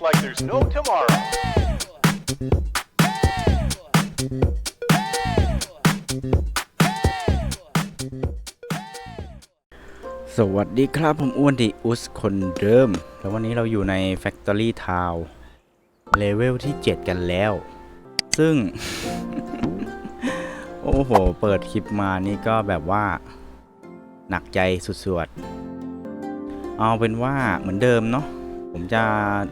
work like there's no tomorrow. สวัสดีครับผมอ้วนดีอุสคนเดิม แล้ววันนี้เราอยู่ใน Factory Town เลเวลที่ 7 กันแล้ว ซึ่ง โอ้โห เปิดคลิปมานี่ก็แบบว่า หนักใจสุดๆ เอาเป็นว่าเหมือนเดิมเนาะ ผมจะ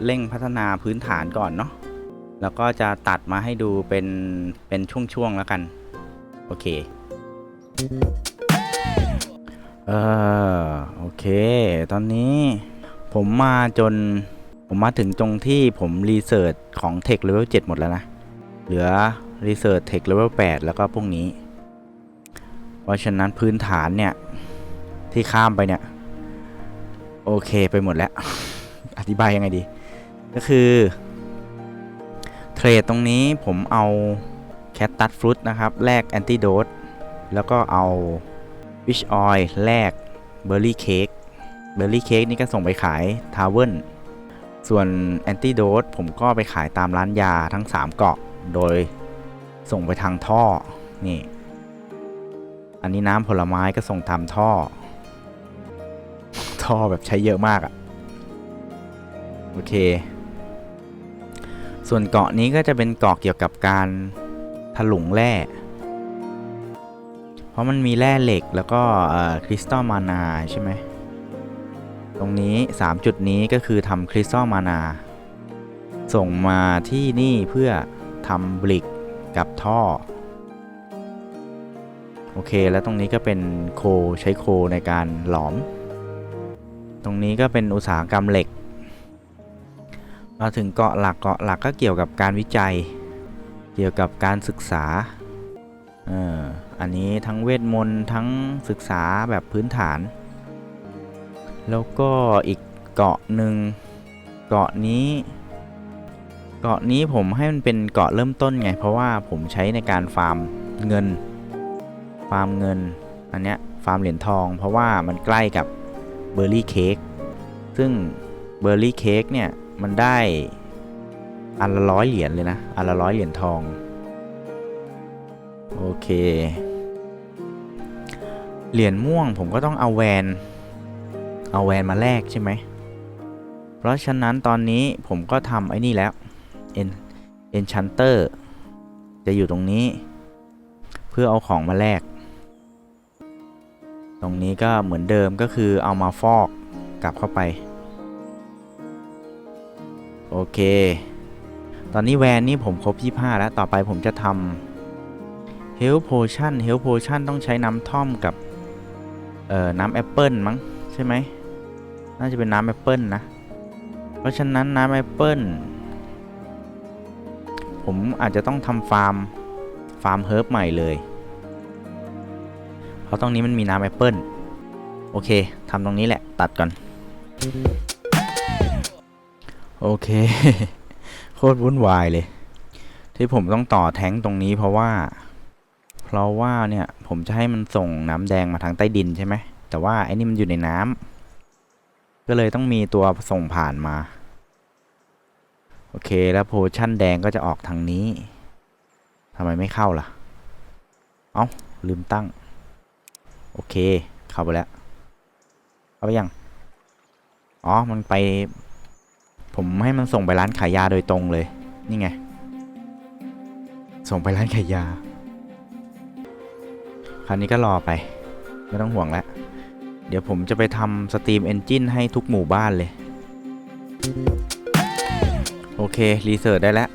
เร่งพัฒนาพื้นฐานก่อนเนาะแล้วก็จะตัดมาให้ดูเป็นเป็นช่วงๆแล้วกัน โอเค เออโอเค ตอนนี้ผมมาจนผมมาถึงตรงที่ผมรีเสิร์ชของ Tech Level 7 หมดแล้วนะ เหลือรีเสิร์ช Tech Level 8 แล้วก็พวกนี้ เพราะฉะนั้นพื้นฐานเนี่ย ที่ข้ามไปเนี่ย โอเคไปหมดแล้ว ธิบายยังไงดี ก็คือเทรดตรงนี้ผมเอาแคตตัสฟรุตนะครับแลกแอนติโดดแล้วก็เอาวิชออยแลกเบอร์รี่เค้กเบอร์รี่เค้กนี่ก็ส่งไปขายทาวเวิลส่วนแอนติโดสผมก็ไปขายตามร้านยาทั้ง 3 เกาะโดยส่งไปทางท่อนี่ อันนี้น้ำผลไม้ก็ส่งตามท่อ ท่อแบบใช้เยอะมากอะ โอเค ส่วนเกาะนี้ก็จะเป็นเกาะเกี่ยวกับการถลุงแร่ เพราะมันมีแร่เหล็กแล้วก็คริสตัลมานาใช่ไหม ตรงนี้ 3 จุดนี้ก็คือทำคริสตัลมานา ส่งมาที่นี่เพื่อทำบลิกกับท่อ โอเค แล้วตรงนี้ก็เป็นโคใช้โคในการหลอม ตรงนี้ก็เป็นอุตสาหกรรมเหล็ก มาถึงเกาะหลักเกาะหลักก็เกี่ยวกับการวิจัย เกี่ยวกับการศึกษาเอออันนี้ทั้งเวทมนต์ทั้งศึกษาแบบพื้นฐาน แล้วก็อีกเกาะหนึ่งเกาะนี้เกาะนี้ผมให้มันเป็นเกาะเริ่มต้นไง เพราะว่าผมใช้ในการฟาร์มเงิน ฟาร์มเงิน อันเนี้ยฟาร์มเหรียญทอง เพราะว่ามันใกล้กับเบอร์รี่เค้กซึ่งเบอร์รี่เค้กเนี่ย มันได้อันละร้อยเหรียญเลยนะอันละร้อยเหรียญทอง โอเค เหรียญม่วงผมก็ต้องเอาแวน เอาแวนมาแลกใช่ไหม เพราะฉะนั้นตอนนี้ผมก็ทำไอ้นี่แล้ว En Enchanter จะอยู่ตรงนี้ เพื่อเอาของมาแลก ตรงนี้ก็เหมือนเดิมก็คือเอามาฟอกกลับเข้าไป โอเค ตอนนี้แวนนี่ผมครบ 25 แล้ว ต่อไปผมจะทำ Health Potion Health Potion ต้องใช้น้ำท่อมกับ เอ่อ น้ำแอปเปิลมั้ง ใช่ไหม น่าจะเป็นน้ำแอปเปิลนะ เพราะฉะนั้นน้ำแอปเปิลผมอาจจะต้องทำฟาร์ม ฟาร์มเฮิร์บใหม่เลย เพราะตรงนี้มันมีน้ำแอปเปิลโอเคทำตรงนี้แหละ ตัดก่อน โอเค โคตรวุ่นวายเลย ที่ผมต้องต่อแท้งตรงนี้เพราะว่า เพราะว่าเนี่ยผมจะให้มันส่งน้ำแดงมาทางใต้ดินใช่ไหม แต่ว่าไอ้นี่มันอยู่ในน้ำก็เลยต้องมีตัวส่งผ่านมา โอเคแล้วโพชั่นแดงก็จะออกทางนี้ทำไมไม่เข้าล่ะ เอา้า ลืมตั้ง โอเค เข้าไปแล้ว เข้าไปยัง อ๋อ มันไป ผมให้มันส่งไปร้านขายยาโดยตรงเลย นี่ไง ส่งไปร้านขายยา คราวนี้ก็รอไป ไม่ต้องห่วงแล้ว เดี๋ยวผมจะไปทำสตรีมเอนจินให้ทุกหมู่บ้านเลย โอเค รีเสิร์ชได้แล้ว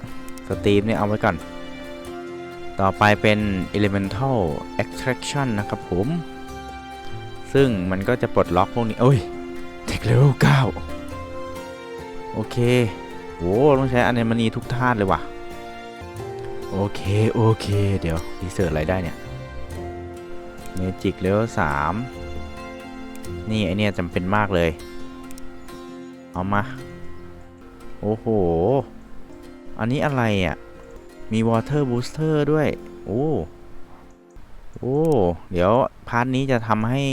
สตรีมเนี่ยเอาไว้ก่อน ต่อไปเป็น elemental extraction นะครับผม ซึ่งมันก็จะปลดล็อกพวกนี้ โอ้ย Tech level 9 โอเคโหต้องใช้อัญมณีทุกธาตุเลยว่ะ โอเค โอเค เดี๋ยวรีเสิร์ชอะไรได้เนี่ย เมจิกเลเวลสามนี่ ไอเนี่ยจำเป็นมากเลย เอามา โอ้โห อันนี้อะไรอะ มีวอเตอร์บูสเตอร์ด้วย โอ้ โอ้ เดี๋ยว พาร์ทนี้จะทำให้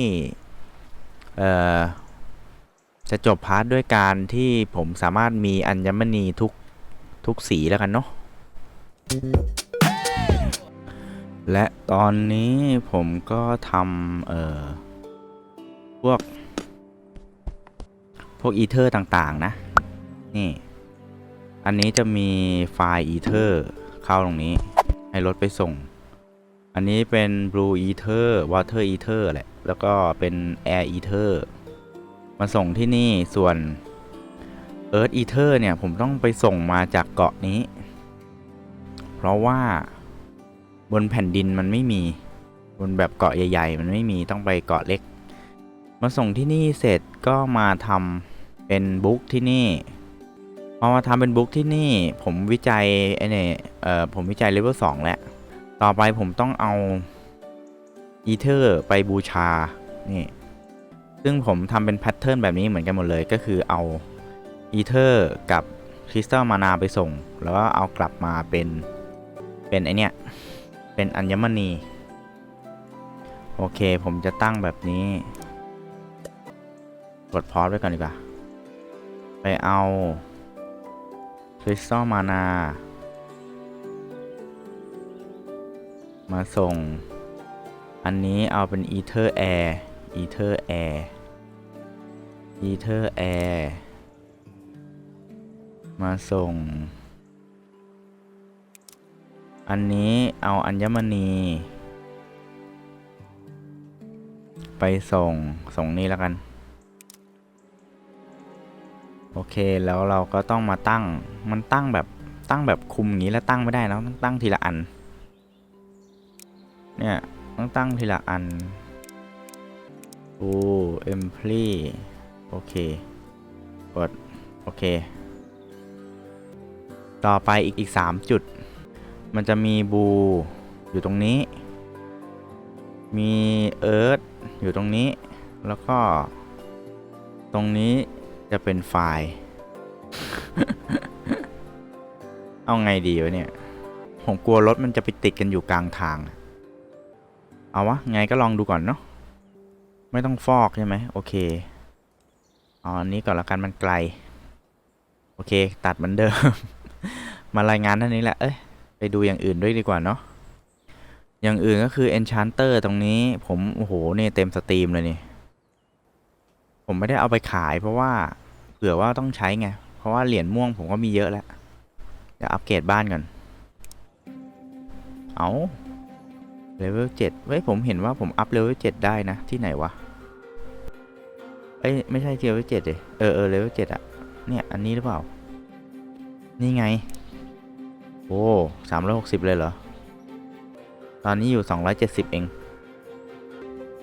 เอ่อ จะจบพาร์ทด้วยการที่ผมสามารถมีอัญมณีทุกทุกสีแล้วกันเนาะและตอนนี้ผมก็ทำเอ่อพวก พวกอีเทอร์ต่าง ๆ นะ นี่ อันนี้จะมีไฟล์อีเทอร์เข้าตรงนี้ ให้รถไปส่ง อันนี้เป็น Blue Ether Water Ether แหละ แล้วก็เป็น Air Ether มาส่งที่นี่ส่วน Earth Ether เนี่ย ผมต้องไปส่งมาจากเกาะนี้ เพราะว่าบนแผ่นดินมันไม่มี บนแบบเกาะใหญ่ ๆ มันไม่มีต้องไปเกาะเล็ก มาส่งที่นี่เสร็จก็มาทำเป็นบุ๊กที่นี่พอมาทำเป็นบุ๊กที่นี่ผมวิจัยไอ้เนี่ยเอ่อผมวิจัยเลเวล2แล้ว ต่อไปผมต้องเอาอีเทอร์ไปบูชา นี่ ซึ่งผมทำเป็นแพทเทิร์นแบบนี้เหมือนกันหมดเลยก็คือเอาอีเทอร์กับคริสตัลมานาไปส่ง แล้วก็เอากลับมาเป็นเป็นไอเนี้ยเป็นอัญมณี โอเคผมจะตั้งแบบนี้ กดพอสไว้ก่อนดีกว่า ไปเอาคริสตัลมานา มาส่ง อันนี้เอาเป็นอีเทอร์แอร์อีเทอร์แอร์ Ether Air Ether Air Ether Air มาส่ง อันนี้เอาอัญมณี ไปส่ง ส่งนี่แล้วกัน โอเคแล้วเราก็ต้องมาตั้ง มันตั้งแบบตั้งแบบคุมอย่างนี้แล้วตั้งไม่ได้นะต้องตั้งทีละอัน เนี่ยต้องตั้งทีละอันโอ้เอ็มพลี โอเค กด โอเค ต่อไปอีกอีกสามจุด มันจะมีบู อยู่ตรงนี้ มีเอิร์ธอยู่ตรงนี้ แล้วก็ ตรงนี้จะเป็นไฟล์ เอาไงดีวะเนี่ย ผมกลัวรถมันจะไปติดกันอยู่กลางทาง เอาวะ ไงก็ลองดูก่อนเนาะ ไม่ต้องฟอกใช่ไหม โอเค อาอันนี้ก่อนละกันมันไกล โอเค ตัดเหมือนเดิม มารายงานท่านี้แหละ เอ้ย ไปดูอย่างอื่นด้วยดีกว่าเนาะ อย่างอื่นก็คือ Enchanter ตรงนี้ ผม โอ้โหเนี่ยเต็มสตรีมเลยนี่ ผมไม่ได้เอาไปขายเพราะว่า เผื่อว่าต้องใช้ไง เพราะว่าเหรียญม่วงผมก็มีเยอะแล้ว เดี๋ยวอัปเกรดบ้านก่อน เอาเลเวลเจ็ดเว้ย ผมเห็นว่าผมอัพเลเวลเจ็ดได้นะ ที่ไหนวะ เอ้ยไม่ใช่เลเวลเจ็ดเลยเออเออเลเวลเจ็ดอะเนี่ยอันนี้หรือเปล่า นี่ไง โอ้สามร้อยหกสิบเลยเหรอ ตอนนี้อยู่สองร้อยเจ็ดสิบเอง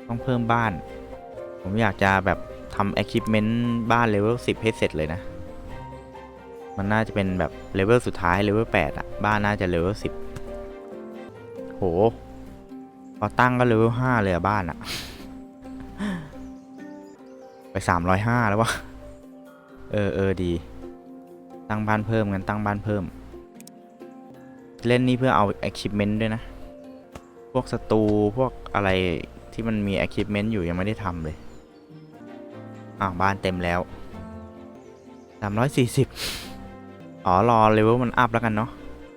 ต้องเพิ่มบ้าน ผมอยากจะแบบทำ equipment บ้านเลเวล10ให้เสร็จเลยนะ มันน่าจะเป็นแบบเลเวลสุดท้ายเลเวล8อะบ้านน่าจะเลเวล10โหพอตั้งก็เลเวล5เลยอะบ้านอะ ไป305แล้ววะเออเออดี ตั้งบ้านเพิ่มกันตั้งบ้านเพิ่ม เล่นนี่เพื่อเอา equipment ด้วยนะ พวกสตูพวกอะไรที่มันมี equipment อยู่ยังไม่ได้ทำเลยอ้าบ้านเต็มแล้ว340อ๋อ รอเลเวลมันอัพแล้วกันเนาะ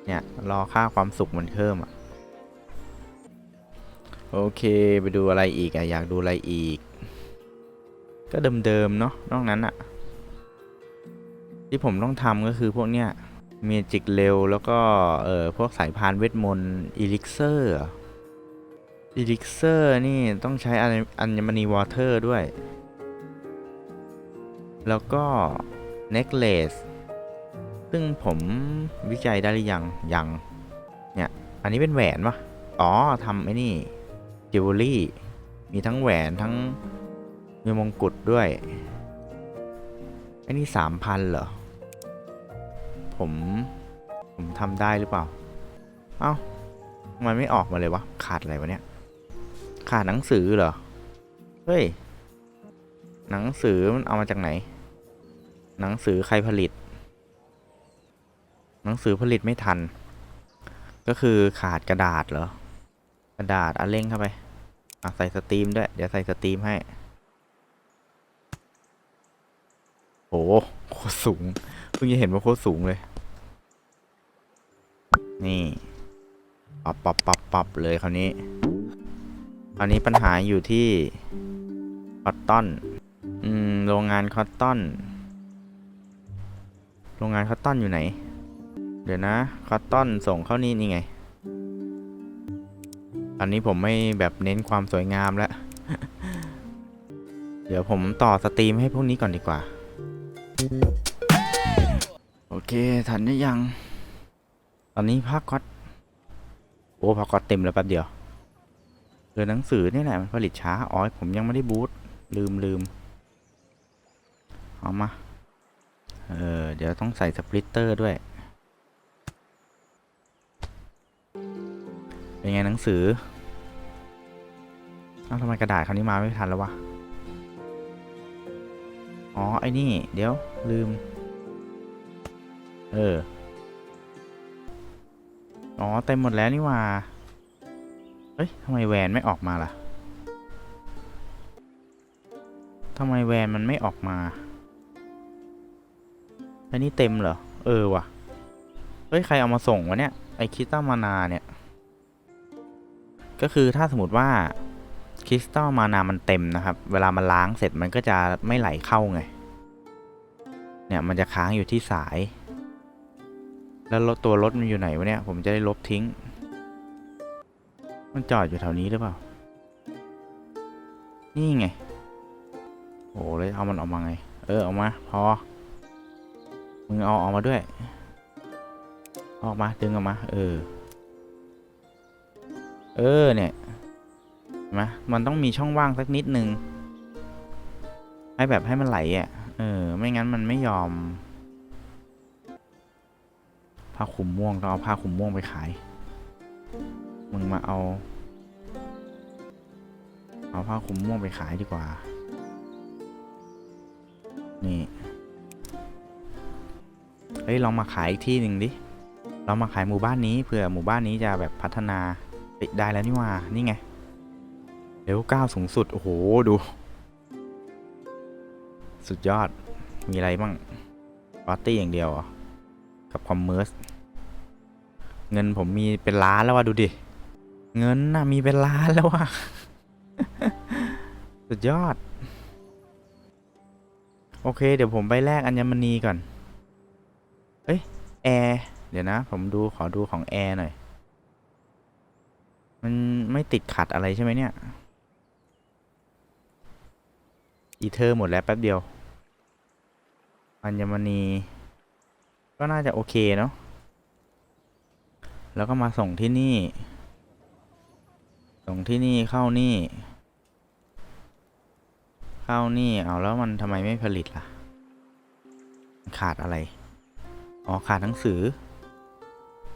เนี่ย รอค่าความสุขมันเพิ่มอะ โอเค ไปดูอะไรอีกอะอยากดูอะไรอีก ก็เดิมๆเนาะนอกนั้นอะที่ผมต้องทำก็คือพวกเนี้ยเมจิกเร็วแล้วก็ เออพวกสายพานเวทมนต์อีลิกเซอร์อีลิกเซอร์นี่ต้องใช้อัญมณีวอเตอร์ด้วย แล้วก็ necklace ซึ่งผมวิจัยได้หรือยัง ยัง เนี่ย อันนี้เป็นแหวนปะอ๋อทำไอ้นี่จิวเวลรี่ มีทั้งแหวนทั้ง มีมงกุฎด้วยไอ้นี่สามพันเหรอ ผม ผมทำได้หรือเปล่า เอ้าทำไมไม่ออกมาเลยวะ ขาดอะไรวะเนี่ย ขาดหนังสือเหรอ เฮ้ย หนังสือมันเอามาจากไหน หนังสือใครผลิต หนังสือผลิตไม่ทัน ก็คือขาดกระดาษเหรอ กระดาษอะเร่งเข้าไปอะใส่สตรีมด้วย เดี๋ยวใส่สตรีมให้ โหโคตรสูงเพิ่งจะเห็นว่าโคตรสูงเลย นี่ปับปับปับปับเลยคราวนี้คราวนี้ปัญหาอยู่ที่คอตตอนอืมโรงงานคอตตอนโรงงานคอตตอนอยู่ไหน เดี๋ยวนะคอตตอนส่งเข้านี่นี่ไง อันนี้ผมไม่แบบเน้นความสวยงามแล้ว เดี๋ยวผมต่อสตรีมให้พวกนี้ก่อนดีกว่า โอเค ทันได้ยัง ตอนนี้ภาคก๊อตโอ้ภาคก๊อตเต็มแล้วแป๊บเดียวเออหนังสือนี่แหละมันผลิตช้า อ๋อ ผมยังไม่ได้บูตลืมลืมเอามา เออ เดี๋ยวต้องใส่สปริตเตอร์ด้วย เป็นไงหนังสือ เอ้าทำไมกระดาษคราวนี้มาไม่ทันแล้ววะ อ๋อ ไอ้นี่ เดี๋ยว ลืม เออ อ๋อ เต็มหมดแล้วนี่ว่า เฮ้ยทำไมแวนไม่ออกมาล่ะทำไมแวนมันไม่ออกมา อันนี้เต็มเหรอ เออว่ะ เฮ้ย ใครเอามาส่งวะเนี่ย ไอคิสตัลมานาเนี่ย ก็คือถ้าสมมติว่า คริสตัลมานามันเต็มนะครับ เวลามันล้างเสร็จมันก็จะไม่ไหลเข้าไง เนี่ยมันจะค้างอยู่ที่สาย แล้วรถตัวรถมันอยู่ไหนวะเนี่ย ผมจะได้ลบทิ้ง มันจอดอยู่แถวนี้หรือเปล่า นี่ไง โอ้เลยเอามันออกมาไง เออออกมา พอ มึงเอาออกมาด้วย ออกมาดึงออกมา เออ เออเนี่ย ไหมมันต้องมีช่องว่างสักนิดนึง ให้แบบให้มันไหลอะ เออ ไม่งั้นมันไม่ยอม ผ้าคลุมม่วงต้องเอาผ้าคลุมม่วงไปขาย มึงมาเอา เอาผ้าคลุมม่วงไปขายดีกว่า นี่ เฮ้ยลองมาขายอีกที่หนึ่งดิเรามาขายหมู่บ้านนี้เผื่อหมู่บ้านนี้จะแบบพัฒนาปิดได้แล้วนี่ว่า นี่ไง เลเวลเก้าสูงสุด โอ้โห ดู สุดยอด มีอะไรบ้างปาร์ตี้อย่างเดียวกับคอมเมอร์ส เงินผมมีเป็นล้านแล้วว่ะ ดูดิ เงินน่ะมีเป็นล้านแล้วว่ะ สุดยอด โอเค เดี๋ยวผมไปแลกอัญมณีก่อน เอ้ย แอร์เดี๋ยวนะ ผมดูขอดูของแอร์หน่อย มันไม่ติดขัดอะไรใช่ไหมเนี่ย อีเทอร์หมดแล้วแป๊บเดียว อัญมณี ก็น่าจะโอเคเนาะ แล้วก็มาส่งที่นี่ ส่งที่นี่เข้านี่ เข้านี่ เอาแล้วมันทำไมไม่ผลิตล่ะ ขาดอะไร อ๋อ ขาดหนังสือ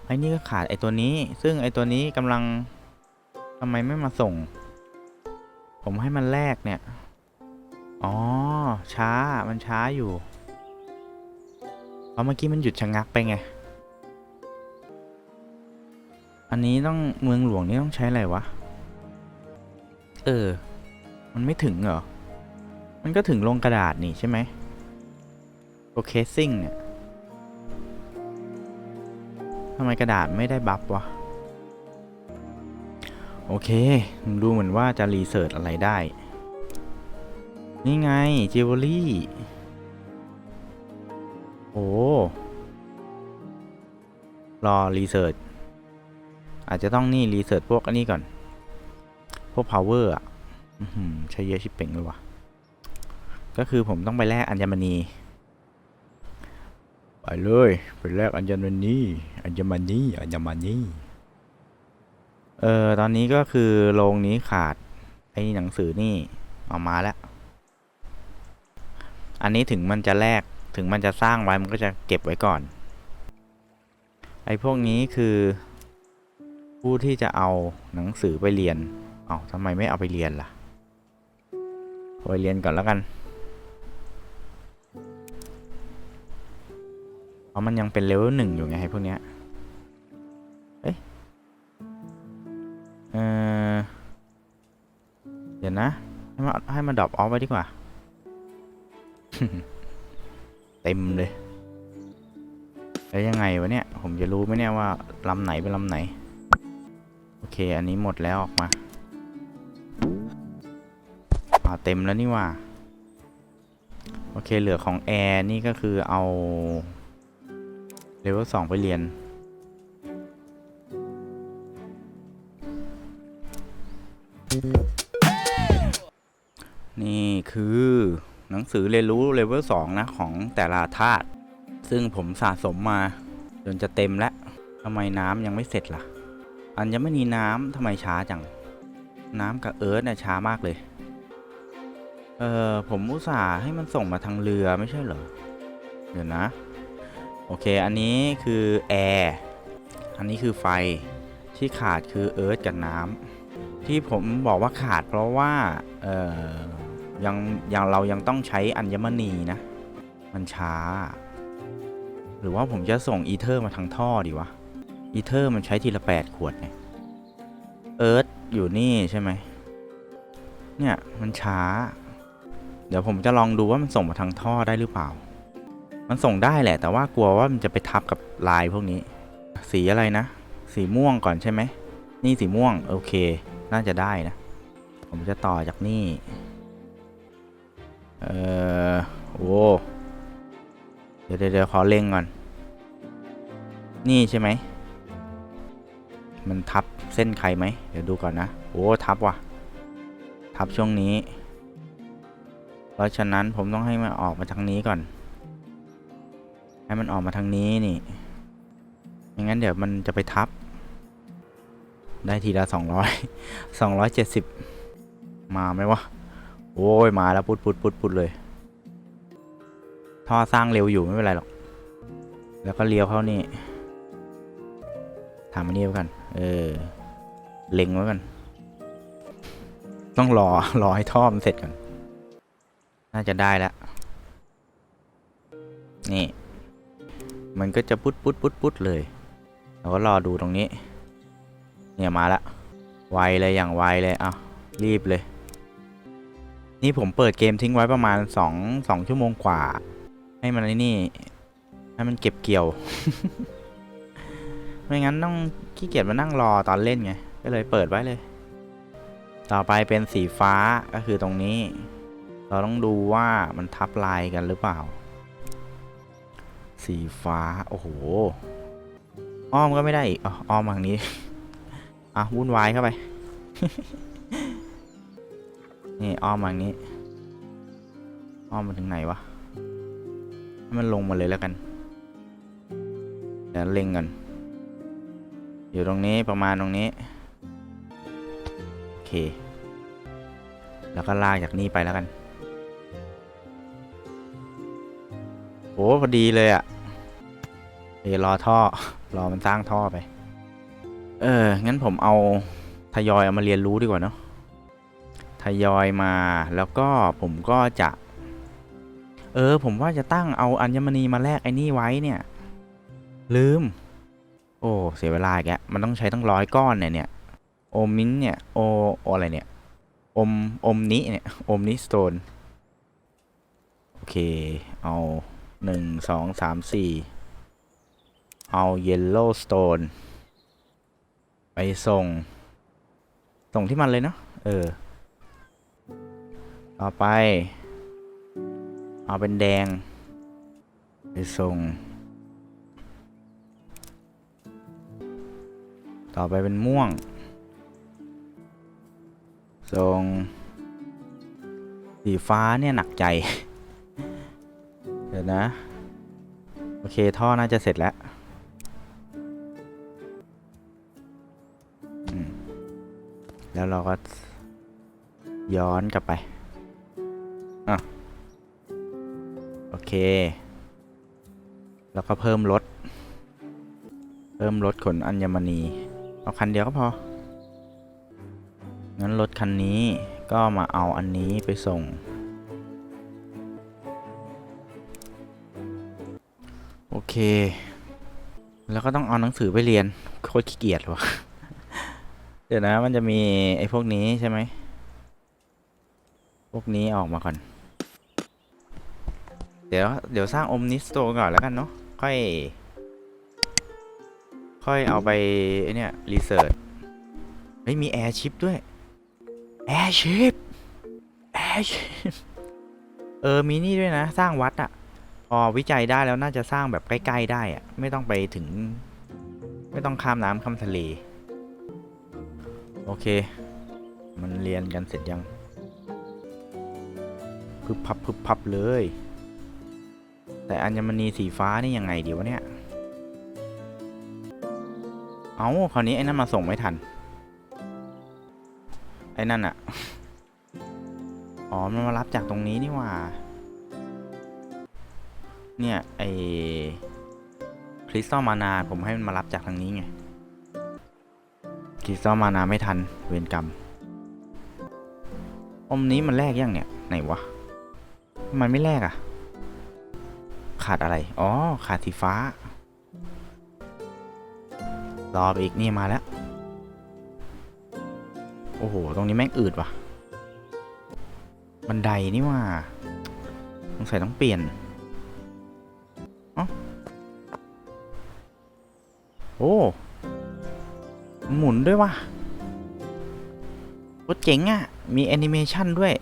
ไอ้นี่ก็ขาดไอ้ตัวนี้ ซึ่งไอ้ตัวนี้กำลังทำไมไม่มาส่ง ผมให้มันแลกเนี่ย อ๋อ ช้ามันช้าอยู่เพราะเมื่อกี้มันหยุดชะงักไปไง อันนี้ต้องเมืองหลวงนี่ต้องใช้อะไรวะ เออ มันไม่ถึงเหรอ มันก็ถึงลงกระดาษนี่ใช่ไหมโอเคซิ่งเนี่ยทำไมกระดาษไม่ได้บัฟวะ โอเค ดูเหมือนว่าจะรีเสิร์ชอะไรได้ นี่ไงจิวเวลรี่ โอ้รอ รีเสิร์ช อาจจะต้องนี่ รีเสิร์ช พวก อันนี้ก่อน พวก power อะอื้อหือใช้เยอะชิบเป่งเลยวะก็คือผมต้องไปแลกอัญมณี ไปเลย ไปแลกอัญมณีอัญมณีอัญมณีเออตอนนี้ก็คือโรงนี้ขาด ไอ้หนังสือนี่ออกมาแล้ว อันนี้ถึงมันจะแลกถึงมันจะสร้างไว้มันก็จะเก็บไว้ก่อน ไอ้พวกนี้คือผู้ที่จะเอาหนังสือไปเรียนเอา้าทำไมไม่เอาไปเรียนล่ะไปเรียนก่อนแล้วกัน เพราะมันยังเป็นเลเวลหนึ่งอยู่ไงไอ้พวกเนี้ยเอ้ยเออเดี๋ยวนะ ให้มาให้มาดรอปออฟไว้ดีกว่า เต็มเลย แล้วยังไงวะเนี่ย ผมจะรู้ไหมเนี่ยว่าลำไหนเป็นลำไหน โอเค อันนี้หมดแล้วออกมาอ่าเต็มแล้วนี่ว่า โอเค เหลือของแอร์นี่ก็คือเอาเลเวลสองไปเรียนนี่คือ หนังสือเรียนรู้เลเวล2นะ ของแต่ละธาตุซึ่งผมสะสมมา จนจะเต็มแล้วทำไมน้ำยังไม่เสร็จล่ะ อันยังไม่มีน้ำทำไมช้าจัง น้ำกับเอิร์ธเนี่ยช้ามากเลย เออผมอุตส่าห์ให้มันส่งมาทางเรือไม่ใช่เหรอ เดี๋ยวนะ โอเค อันนี้คือแอร์อันนี้คือไฟที่ขาดคือเอิร์ธกับน้ำที่ผมบอกว่าขาดเพราะว่า เออ ยังยังเรายังต้องใช้อัญมณีนะ มันช้า หรือว่าผมจะส่งอีเทอร์มาทางท่อดีวะ อีเทอร์มันใช้ทีละแปดขวดไงเอิร์ธอยู่นี่ใช่ไหม เนี่ยมันช้า เดี๋ยวผมจะลองดูว่ามันส่งมาทางท่อได้หรือเปล่า มันส่งได้แหละ แต่ว่ากลัวว่ามันจะไปทับกับลายพวกนี้ สีอะไรนะ สีม่วงก่อนใช่ไหม นี่สีม่วง โอเค น่าจะได้นะ ผมจะต่อจากนี่ เออโอ้เดี๋ยวเดี๋ยวขอเล็งก่อน นี่ใช่ไหม มันทับเส้นใครไหม เดี๋ยวดูก่อนนะ โอ้ ทับว่ะ ทับช่วงนี้ เพราะฉะนั้นผมต้องให้มันออกมาทางนี้ก่อน ให้มันออกมาทางนี้นี่ไม่งั้นเดี๋ยวมันจะไปทับ ได้ทีละสองร้อยสองร้อยเจ็ดสิบมาไหมวะ โอ้ยมาแล้ว ปุดปุดปุดปุดเลย ท่อสร้างเร็วอยู่ไม่เป็นไรหรอก แล้วก็เลี้ยวเข้านี่ทำอันนี้ไว้กัน เออ เล็งไว้กัน ต้องรอ รอให้ท่อมันเสร็จก่อน น่าจะได้แล้ว นี่ มันก็จะปุดปุดปุดปุดเลย เราก็รอดูตรงนี้ เนี่ยมาละ ไวเลยอย่างไวเลยอะรีบเลย นี่ผมเปิดเกมทิ้งไว้ประมาณสองสองชั่วโมงกว่า ให้มันนี่ ให้มันเก็บเกี่ยว ไม่งั้นต้องขี้เกียจมานั่งรอตอนเล่นไง ก็เลยเปิดไว้เลย ต่อไปเป็นสีฟ้าก็คือตรงนี้ เราต้องดูว่ามันทับลายกันหรือเปล่า สีฟ้า โอ้โห อ้อมก็ไม่ได้อีกอ้อมมาทางนี้ อะวุ่นวายเข้าไป นี่อ้อมมาทางนี้ อ้อมมาถึงไหนวะ ให้มันลงมาเลยแล้วกัน เดี๋ยวเล็งกันอยู่ตรงนี้ประมาณตรงนี้ โอเค แล้วก็ลากจากนี่ไปแล้วกัน โอ้พอดีเลยอะ่ะเดี๋ยวรอท่อ รอมันสร้างท่อไป เออ งั้นผมเอาทยอยเอามาเรียนรู้ดีกว่าเนาะ ทยอยมาแล้วก็ผมก็จะ เออ ผมว่าจะตั้งเอาอัญมณีมาแลกไอ้นี่ไว้เนี่ย ลืม โอ้เสียเวลาอีกมันต้องใช้ตั้งร้อยก้อนเนี่ยเนี่ยโอมินเนี่ยโอโออะไรเนี่ยอมอมนี้เนี่ยอมนี้สโตนโอเค เอาหนึ่งสองสามสี่เอาเยลโล่สโตนไปส่ง ส่งที่มันเลยเนาะเออ ต่อไป เอาเป็นแดง ไปส่ง ต่อไปเป็นม่วง ส่ง สีฟ้าเนี่ยหนักใจ เดี๋ยวนะ โอเค ท่อน่าจะเสร็จแล้วแล้วเราก็ย้อนกลับไป เค แล้วก็เพิ่มรถ เพิ่มรถขนอัญมณี เอาคันเดียวก็พอ งั้นรถคันนี้ก็มาเอาอันนี้ไปส่ง โอเค แล้วก็ต้องเอาหนังสือไปเรียน โคตรขี้เกียจว่ะ เดี๋ยวนะมันจะมีไอ้พวกนี้ใช่ไหมพวกนี้ออกมาก่อน เดี๋ยวเดี๋ยวสร้างอมนิสโตก่อนแล้วกันเนาะค่อย ค่อยเอาไปไอเนี่ยรีเสิร์ชเฮ้ยมีแอร์ชิปด้วยแอร์ชิปแอร์ชิปเออมีนี่ด้วยนะ สร้างวัดอะพอวิจัยได้แล้วน่าจะสร้างแบบใกล้ ๆ ได้อะไม่ต้องไปถึง ไม่ต้องข้ามน้ำข้ามทะเล โอเค มันเรียนกันเสร็จยังพึบพับพึบพับเลย แต่อัญมณีสีฟ้านี่ยังไงดีวะเนี่ย เอาคราวนี้ไอ้นั่นมาส่งไม่ทัน ไอ้นั่นอะอ๋อ มันมารับจากตรงนี้นี่ว่า เนี่ย ไอคริสตัลมานา ผมให้มันมารับจากทางนี้ไง คริสตัลมานาไม่ทัน เวรกรรม อมนี้มันแลกยังเนี่ย ไหนวะ มันไม่แลกอะ ขาดอะไร อ๋อ ขาดสีฟ้า รอไปอีกนี่มาแล้ว โอ้โห ตรงนี้แม่งอืดว่ะ บันไดนี่ว่าสงสัยต้องเปลี่ยนอ๋อโอ้ หมุนด้วยว่ะโคตรเจ๋งอะ่ะ มีแอนิเมชันด้วย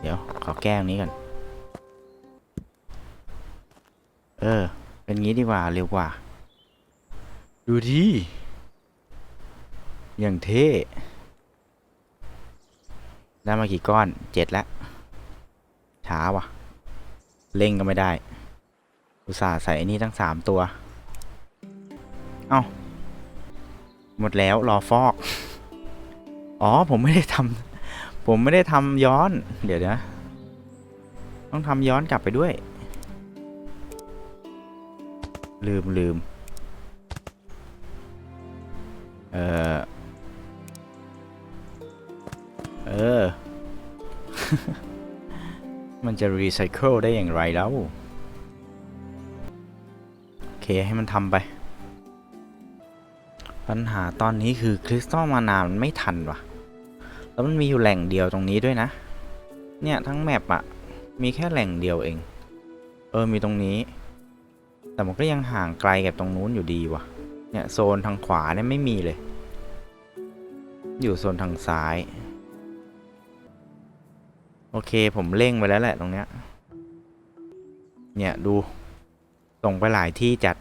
เดี๋ยว ขอแก้ตรงนี้ก่อน ออ เป็นงี้ดีกว่า เร็วกว่า ดูดิอย่างเท่ได้มากี่ก้อนเจ็ดแล้วช้าว่ะ เล่งก็ไม่ได้ อุตส่าห์ใส่ไอ้นี่ตั้งสามตัว เอา้า หมดแล้วรอฟอก อ๋อ ผมไม่ได้ทำผมไม่ได้ทำย้อน เดี๋ยวนะ ต้องทำย้อนกลับไปด้วย ลืมลืมเออเออ มันจะรีไซเคิลได้อย่างไรแล้ว โอเค ให้มันทำไป ปัญหาตอนนี้คือคริสตัลมานานมันไม่ทันว่ะ แล้วมันมีอยู่แหล่งเดียวตรงนี้ด้วยนะ เนี่ย ทั้งแมปอะมีแค่แหล่งเดียวเอง เออ มีตรงนี้ แต่มันก็ยังห่างไกลกับตรงนู้นอยู่ดีว่ะเนี่ยโซนทางขวาเนี่ยไม่มีเลย อยู่โซนทางซ้าย โอเคผมเร่งไปแล้วแหละตรงเนี้ย เนี่ยดูส่งไปหลายที่จัด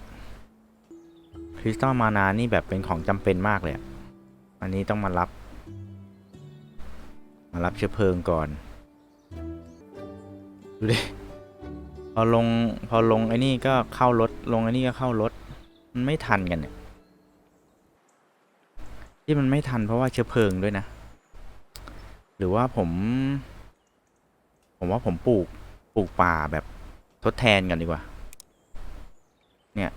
คริสตัลมานานี่แบบเป็นของจำเป็นมากเลยอะอันนี้ต้องมารับ มารับเชื้อเพลิงก่อน ดูดิ พอลงพอลงไอ้นี่ก็เข้ารถ ลงไอ้นี่ก็เข้ารถ มันไม่ทันกันเนี่ย ที่มันไม่ทันเพราะว่าเชื้อเพลิงด้วยนะ หรือว่าผม ผมว่าผมปลูกปลูกป่าแบบทดแทนกันดีกว่า เนี่ย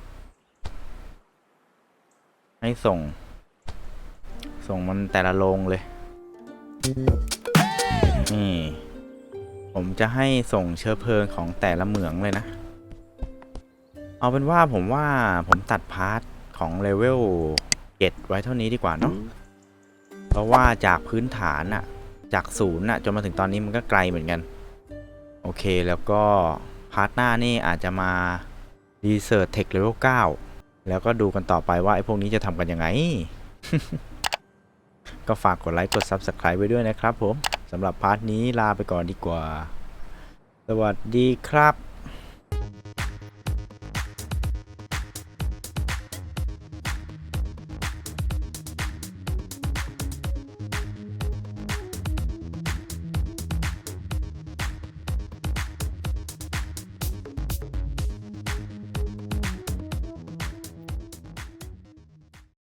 ให้ส่ง ส่งมันแต่ละโรงเลย นี่ ผมจะให้ส่งเชื้อเพลิงของแต่ละเหมืองเลยนะ เอาเป็นว่าผมว่าผมตัดพาร์ทของเลเวล7ไว้เท่านี้ดีกว่าเนาะ เพราะว่าจากพื้นฐานอะจากศูนย์อะจนมาถึงตอนนี้มันก็ไกลเหมือนกัน โอเคแล้วก็พาร์ทหน้านี่อาจจะมารีเสิร์ชเทคเลเวล9แล้วก็ดูกันต่อไปว่าไอ้พวกนี้จะทำกันยังไง ก็ฝากกดไลค์กด Subscribe ไว้ด้วยนะครับผม สำหรับพาร์ทนี้ลาไปก่อนดีกว่า สวัสดีครับ